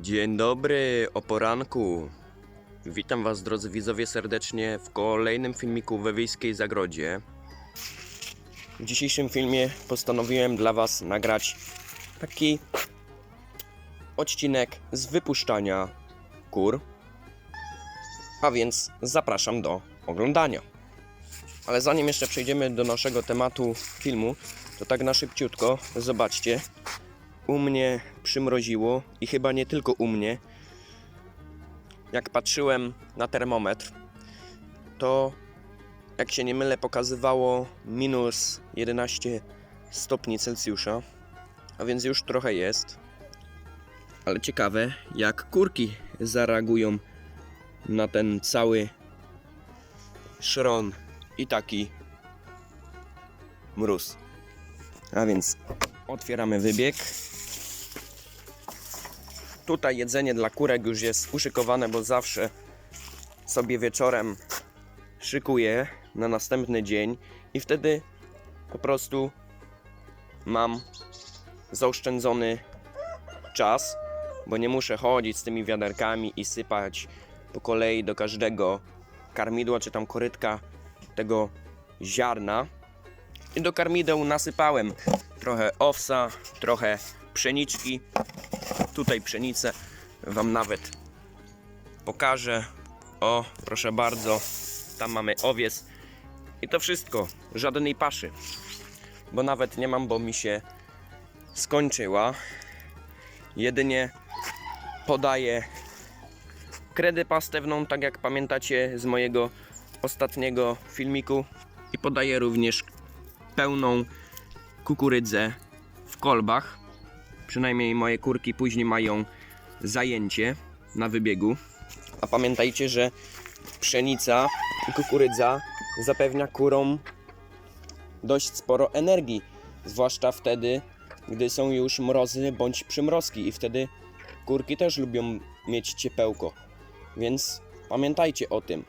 Dzień dobry, o poranku. Witam Was, drodzy widzowie, serdecznie w kolejnym filmiku we Wiejskiej Zagrodzie. W dzisiejszym filmie postanowiłem dla Was nagrać taki odcinek z wypuszczania kur. A więc zapraszam do oglądania. Ale zanim jeszcze przejdziemy do naszego tematu filmu, to tak na szybciutko zobaczcie, u mnie przymroziło i chyba nie tylko u mnie. Jak patrzyłem na termometr, to jak się nie mylę, pokazywało minus 11 stopni Celsjusza, a więc już trochę jest. Ale ciekawe, jak kurki zareagują na ten cały szron i taki mróz. A więc otwieramy wybieg. Tutaj jedzenie dla kurek już jest uszykowane, bo zawsze sobie wieczorem szykuję na następny dzień i wtedy po prostu mam zaoszczędzony czas, bo nie muszę chodzić z tymi wiaderkami i sypać po kolei do każdego karmidła czy tam korytka tego ziarna. I do karmideł nasypałem trochę owsa, trochę pszeniczki. Tutaj pszenicę Wam nawet pokażę. O, proszę bardzo, tam mamy owiec. I to wszystko, żadnej paszy. Bo nawet nie mam, bo mi się skończyła. Jedynie podaję kredę pastewną, tak jak pamiętacie z mojego ostatniego filmiku. I podaję również pełną kukurydzę w kolbach. Przynajmniej moje kurki później mają zajęcie na wybiegu. A pamiętajcie, że pszenica i kukurydza zapewnia kurom dość sporo energii. Zwłaszcza wtedy, gdy są już mrozy bądź przymrozki i wtedy kurki też lubią mieć ciepełko. Więc pamiętajcie o tym.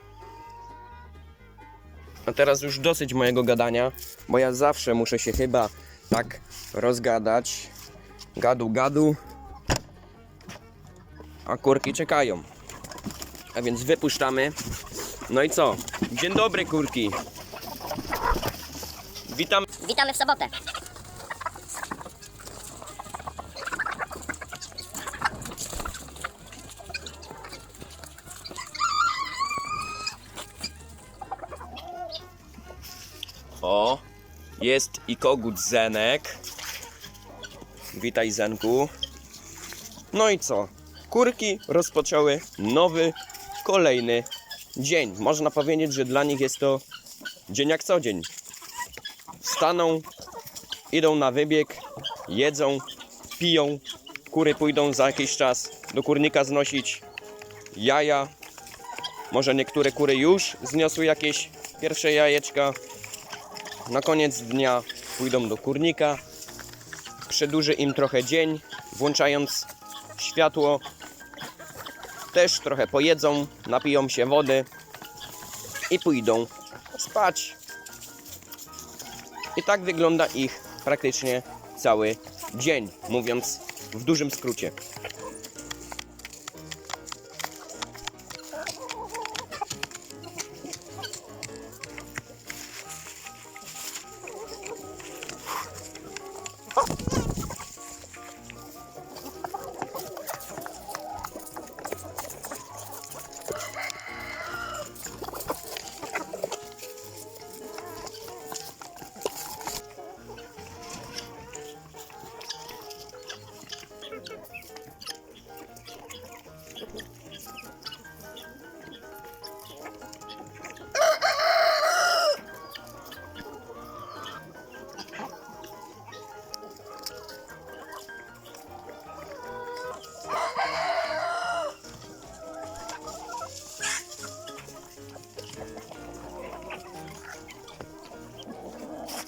A teraz już dosyć mojego gadania, bo ja zawsze muszę się chyba tak rozgadać. Gadu, gadu. A kurki czekają. A więc wypuszczamy. No i co? Dzień dobry, kurki. Witam. Witamy w sobotę. O, jest i kogut Zenek. Witaj, Zenku. No i co? Kurki rozpoczęły nowy, kolejny dzień. Można powiedzieć, że dla nich jest to dzień jak co dzień. Wstaną, idą na wybieg, jedzą, piją. Kury pójdą za jakiś czas do kurnika znosić jaja. Może niektóre kury już zniosły jakieś pierwsze jajeczka. Na koniec dnia pójdą do kurnika. Przedłuży im trochę dzień, włączając światło. Też trochę pojedzą, napiją się wody i pójdą spać. I tak wygląda ich praktycznie cały dzień, mówiąc w dużym skrócie.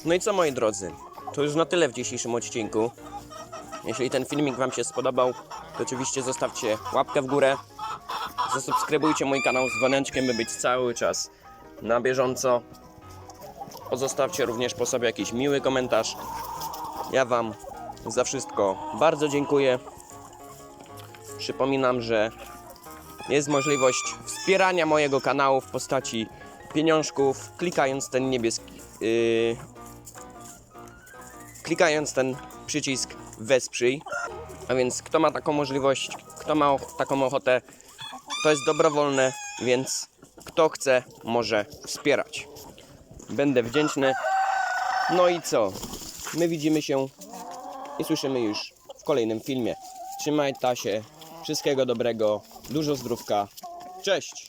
No i co moi drodzy, to już na tyle w dzisiejszym odcinku. Jeśli ten filmik Wam się spodobał, to oczywiście zostawcie łapkę w górę. Zasubskrybujcie mój kanał z dzwoneczkiem, by być cały czas na bieżąco. Pozostawcie również po sobie jakiś miły komentarz. Ja Wam za wszystko bardzo dziękuję. Przypominam, że jest możliwość wspierania mojego kanału w postaci pieniążków, klikając ten niebieski. Yy, klikając ten przycisk wesprzyj. A więc kto ma taką możliwość, kto ma taką ochotę, to jest dobrowolne, więc kto chce, może wspierać. Będę wdzięczny. No i co? My widzimy się i słyszymy już w kolejnym filmie. Trzymaj się, wszystkiego dobrego, dużo zdrówka. Cześć!